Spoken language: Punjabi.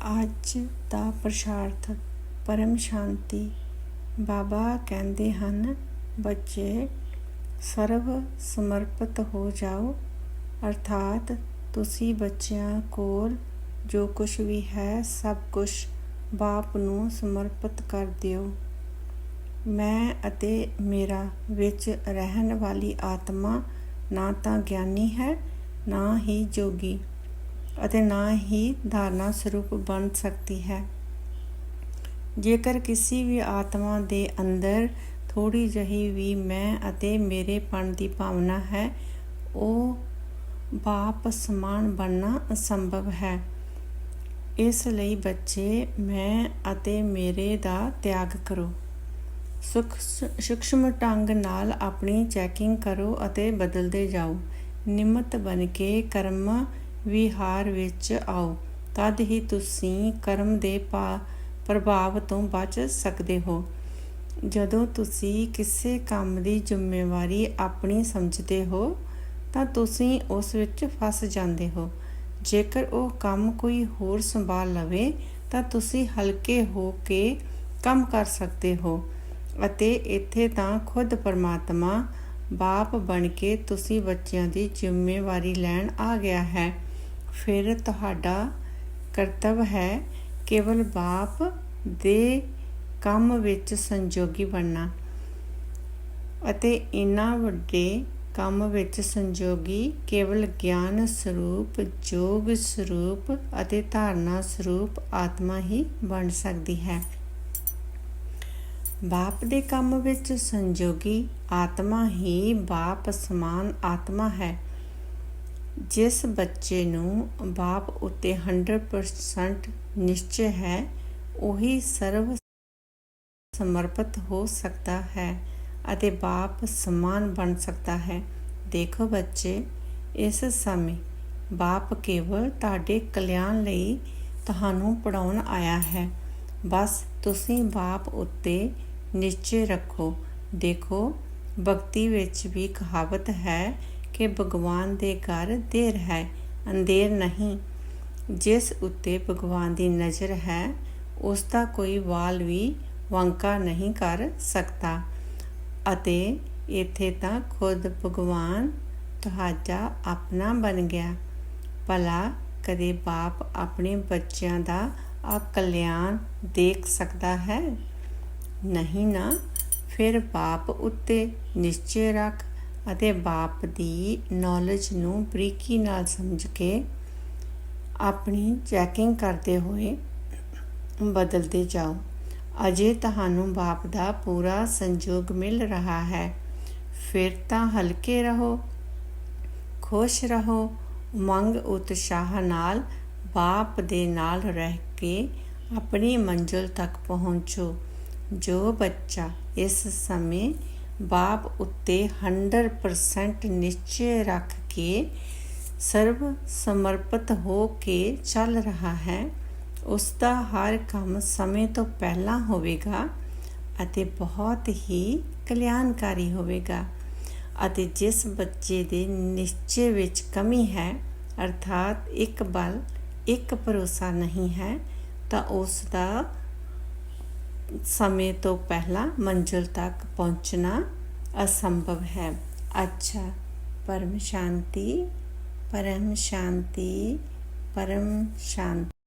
ਅੱਜ ਦਾ ਪ੍ਰਸ਼ਾਰਥ ਪਰਮ ਸ਼ਾਂਤੀ। ਬਾਬਾ ਕਹਿੰਦੇ ਹਨ, ਬੱਚੇ, ਸਰਵ ਸਮਰਪਿਤ ਹੋ ਜਾਓ। ਅਰਥਾਤ ਤੁਸੀਂ ਬੱਚਿਆਂ ਕੋਲ ਜੋ ਕੁਝ ਵੀ ਹੈ, ਸਭ ਕੁਝ ਬਾਪ ਨੂੰ ਸਮਰਪਿਤ ਕਰ ਦਿਓ। ਮੈਂ ਅਤੇ ਮੇਰਾ ਵਿੱਚ ਰਹਿਣ ਵਾਲੀ ਆਤਮਾ ਨਾ ਤਾਂ ਗਿਆਨੀ ਹੈ, ਨਾ ਹੀ ਜੋਗੀ। ਅਤੇ ਨਾ ਹੀ ਧਾਰਨਾ ਸਰੂਪ ਬਣ ਸਕਦੀ ਹੈ। ਜੇਕਰ ਕਿਸੇ ਵੀ ਆਤਮਾ ਦੇ ਅੰਦਰ ਥੋੜੀ ਜਹੀ ਵੀ ਮੈਂ ਅਤੇ ਮੇਰੇ ਪਣ ਦੀ ਭਾਵਨਾ ਹੈ, ਉਹ ਬਾਪ ਸਮਾਨ ਬਣਨਾ ਅਸੰਭਵ ਹੈ। ਇਸ ਲਈ ਬੱਚੇ, ਮੈਂ ਅਤੇ ਮੇਰੇ ਦਾ ਤਿਆਗ ਕਰੋ। ਸੁਖ ਸੂਖਸ਼ਮ ਢੰਗ ਨਾਲ ਆਪਣੀ ਚੈਕਿੰਗ ਕਰੋ ਅਤੇ ਬਦਲਦੇ ਜਾਓ। ਨਿਮਤ ਬਣ ਕੇ ਕਰਮ ਵਿਹਾਰ ਵਿੱਚ ਆਓ। ਤਦ ਹੀ ਤੁਸੀਂ ਕਰਮ ਦੇ ਪ੍ਰਭਾਵ ਤੋਂ ਬਚ ਸਕਦੇ ਹੋ। ਜਦੋਂ ਤੁਸੀਂ ਕਿਸੇ ਕੰਮ ਦੀ ਜ਼ਿੰਮੇਵਾਰੀ ਆਪਣੀ ਸਮਝਦੇ ਹੋ, ਤਾਂ ਤੁਸੀਂ ਉਸ ਵਿੱਚ ਫਸ ਜਾਂਦੇ ਹੋ। ਜੇਕਰ ਉਹ ਕੰਮ ਕੋਈ ਹੋਰ ਸੰਭਾਲ ਲਵੇ, ਤਾਂ ਤੁਸੀਂ ਹਲਕੇ ਹੋ ਕੇ ਕੰਮ ਕਰ ਸਕਦੇ ਹੋ ਅਤੇ ਇੱਥੇ ਤਾਂ ਖੁਦ ਪਰਮਾਤਮਾ ਬਾਪ ਬਣ ਕੇ ਤੁਸੀਂ ਬੱਚਿਆਂ ਦੀ ਜ਼ਿੰਮੇਵਾਰੀ ਲੈਣ ਆ ਗਿਆ ਹੈ। ਫਿਰ ਤੁਹਾਡਾ ਕਰਤੱਵ ਹੈ ਕੇਵਲ ਬਾਪ ਦੇ ਕੰਮ ਵਿੱਚ ਸੰਜੋਗੀ ਬਣਨਾ ਅਤੇ ਇਨਾ ਵੱਡੇ ਕੰਮ ਵਿੱਚ ਸੰਜੋਗੀ ਕੇਵਲ ਗਿਆਨ ਸਰੂਪ, ਜੋਗ ਸਰੂਪ ਅਤੇ ਧਾਰਨਾ ਸਰੂਪ ਆਤਮਾ ਹੀ ਬਣ ਸਕਦੀ ਹੈ। ਬਾਪ ਦੇ ਕੰਮ ਵਿੱਚ ਸੰਜੋਗੀ ਆਤਮਾ ਹੀ ਬਾਪ ਸਮਾਨ ਆਤਮਾ ਹੈ। ਜਿਸ ਬੱਚੇ ਨੂੰ ਬਾਪ ਉੱਤੇ 100% ਨਿਸ਼ਚੈ ਹੈ, ਉਹੀ ਸਰਵ ਸਮਰਪਿਤ ਹੋ ਸਕਦਾ ਹੈ ਅਤੇ ਬਾਪ ਸਮਾਨ ਬਣ ਸਕਦਾ ਹੈ। ਦੇਖੋ ਬੱਚੇ, ਇਸ ਸਮੇਂ ਬਾਪ ਕੇਵਲ ਤੁਹਾਡੇ ਕਲਿਆਣ ਲਈ ਤੁਹਾਨੂੰ ਪੜਾਉਣ ਆਇਆ ਹੈ। ਬਸ ਤੁਸੀਂ ਬਾਪ ਉੱਤੇ ਨਿਸ਼ਚੈ ਰੱਖੋ। ਦੇਖੋ, ਭਗਤੀ ਵਿੱਚ ਵੀ ਕਹਾਵਤ ਹੈ ਕਿ ਭਗਵਾਨ ਦੇ ਘਰ ਦੇਰ ਹੈ, ਅੰਧੇਰ ਨਹੀਂ। ਜਿਸ ਉੱਤੇ ਭਗਵਾਨ ਦੀ ਨਜ਼ਰ ਹੈ, ਉਸ ਦਾ ਕੋਈ ਵਾਲ ਵੀ ਵੰਕਾ ਨਹੀਂ ਕਰ ਸਕਦਾ। ਅਤੇ ਇੱਥੇ ਤਾਂ ਖੁਦ ਭਗਵਾਨ ਤੁਹਾਡਾ ਆਪਣਾ ਬਣ ਗਿਆ। ਭਲਾ ਕਦੇ ਬਾਪ ਆਪਣੇ ਬੱਚਿਆਂ ਦਾ ਕਲਿਆਣ ਦੇਖ ਸਕਦਾ ਹੈ? ਨਹੀਂ ਨਾ, ਫਿਰ ਬਾਪ ਉੱਤੇ ਨਿਸ਼ਚੈ ਰੱਖ ਅਤੇ ਬਾਪ ਦੀ ਨੌਲੇਜ ਨੂੰ ਬਰੀਕੀ ਨਾਲ ਸਮਝ ਕੇ ਆਪਣੀ ਚੈਕਿੰਗ ਕਰਦੇ ਹੋਏ ਬਦਲਦੇ ਜਾਓ। ਅਜੇ ਤੁਹਾਨੂੰ ਬਾਪ ਦਾ ਪੂਰਾ ਸੰਯੋਗ ਮਿਲ ਰਿਹਾ ਹੈ। ਫਿਰ ਤਾਂ ਹਲਕੇ ਰਹੋ, ਖੁਸ਼ ਰਹੋ, ਮੰਗ ਉਤਸ਼ਾਹ ਨਾਲ ਬਾਪ ਦੇ ਨਾਲ ਰਹਿ ਕੇ ਆਪਣੀ ਮੰਜ਼ਿਲ ਤੱਕ ਪਹੁੰਚੋ। ਜੋ ਬੱਚਾ ਇਸ ਸਮੇਂ ਬਾਪ ਉੱਤੇ 100% ਨਿਸ਼ਚੈ ਰੱਖ ਕੇ ਸਰਵ ਸਮਰਪਿਤ ਹੋ ਕੇ ਚੱਲ ਰਿਹਾ ਹੈ। ਉਸ ਦਾ ਹਰ ਕੰਮ ਸਮੇਂ ਤੋਂ ਪਹਿਲਾਂ ਹੋਵੇਗਾ ਅਤੇ ਬਹੁਤ ਹੀ ਕਲਿਆਣਕਾਰੀ ਹੋਵੇਗਾ ਅਤੇ ਜਿਸ ਬੱਚੇ ਦੇ ਨਿਸ਼ਚੈ ਵਿੱਚ ਕਮੀ ਹੈ, ਅਰਥਾਤ ਇੱਕ ਬਲ, ਇੱਕ ਭਰੋਸਾ ਨਹੀਂ ਹੈ, ਤਾਂ ਉਸ ਦਾ ਸਮੇਂ ਤੋਂ ਪਹਿਲਾਂ ਮੰਜ਼ਿਲ ਤੱਕ ਪਹੁੰਚਣਾ ਅਸੰਭਵ ਹੈ। ਅੱਛਾ, ਪਰਮ ਸ਼ਾਂਤੀ ਪਰਮ ਸ਼ਾਂਤੀ ਪਰਮ ਸ਼ਾਂਤੀ।